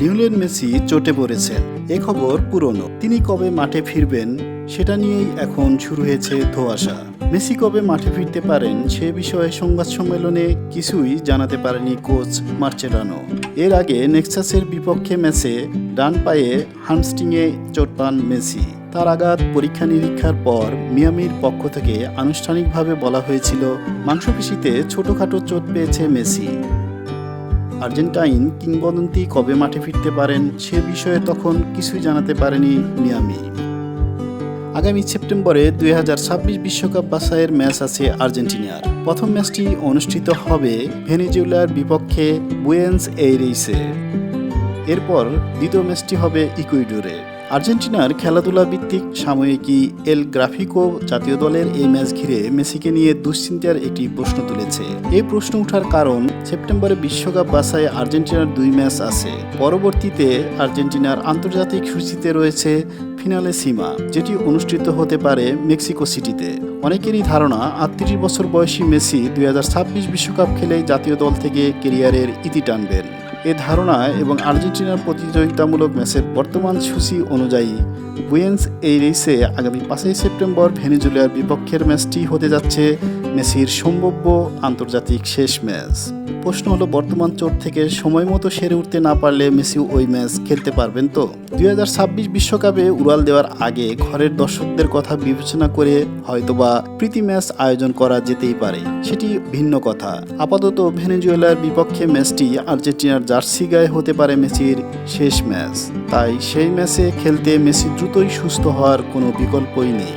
Lionel Messi চোটে পড়েছেন। এ খবর পুরনো। তিনি কবে মাঠে ফিরবেন, সেটা নিয়েই এখন শুরু হয়েছে ধোয়াশা। মেসি কবে মাঠে ফিরতে পারেন, সে বিষয়ে সংবাদ সম্মেলনে কিছুই জানাতে পারেনি কোচ মার্চেরানো এর আগে নেক্সাসের বিপক্ষে ম্যাচে ডান পায়ে হামস্টিংয়ে চোট পান মেসি। তার আঘাত পরীক্ষা নিরীক্ষার পর মিয়ামির পক্ষ থেকে আনুষ্ঠানিকভাবে বলা হয়েছিল, মাংসপেশিতে ছোটখাটো চোট পেয়েছে মেসি। আর্জেন্টাইন কিংবদন্তি কবে মাঠে ফিরতে পারেন সে বিষয়ে তখন কিছুই জানাতে পারেনি মিয়ামি। আগামী সেপ্টেম্বরে দুই হাজার ছাব্বিশ বিশ্বকাপ বাসায়ের ম্যাচ আছে আর্জেন্টিনার। প্রথম ম্যাচটি অনুষ্ঠিত হবে ভেনেজুয়েলার বিপক্ষে বুয়েন্স এইরেইসে এরপর দ্বিতীয় ম্যাচটি হবে ইকুইডোরে। আর্জেন্টিনার খেলাধুলা ভিত্তিক সাময়িকী এল গ্রাফিকো জাতীয় দলের এই ম্যাচ ঘিরে মেসিকে নিয়ে দুশ্চিন্তার একটি প্রশ্ন তুলেছে। এই প্রশ্ন ওঠার কারণ সেপ্টেম্বরে বিশ্বকাপ বাছাই আর্জেন্টিনার দুই ম্যাচ আছে। পরবর্তীতে আর্জেন্টিনার আন্তর্জাতিক সূচিতে রয়েছে ফিনালে সীমা, যেটি অনুষ্ঠিত হতে পারে মেক্সিকো সিটিতে। অনেকেরই ধারণা, আটত্রিশ বছর বয়সী মেসি দুই বিশ্বকাপ খেলে জাতীয় দল থেকে কেরিয়ারের ইতি টানবেন। এ ধারণা এবং আর্জেন্টিনার প্রতিযোগিতামূলক ম্যাচের বর্তমান সূচি অনুযায়ী, বুয়েন্স এই রেসে আগামী পাঁচই সেপ্টেম্বর ভেনেজুয়েলার বিপক্ষের ম্যাচটি হতে যাচ্ছে মেসির সম্ভাব্য আন্তর্জাতিক শেষ ম্যাচ। প্রশ্ন হলো, বর্তমান চোট থেকে সময় মতো সেরে উঠতে না পারলে মেসি ওই ম্যাচ খেলতে পারবেন তো? দুই বিশ্বকাপে উড়াল দেওয়ার আগে ঘরের দর্শকদের কথা বিবেচনা করে হয়তোবা প্রীতি ম্যাচ আয়োজন করা যেতেই পারে। সেটি ভিন্ন কথা। আপাতত ভেনেজুয়েলার বিপক্ষে ম্যাচটি আর্জেন্টিনার জার্সি গায়ে হতে পারে মেসির শেষ ম্যাচ। তাই সেই ম্যাচে খেলতে মেসি দ্রুতই সুস্থ হওয়ার কোনো বিকল্পই নেই।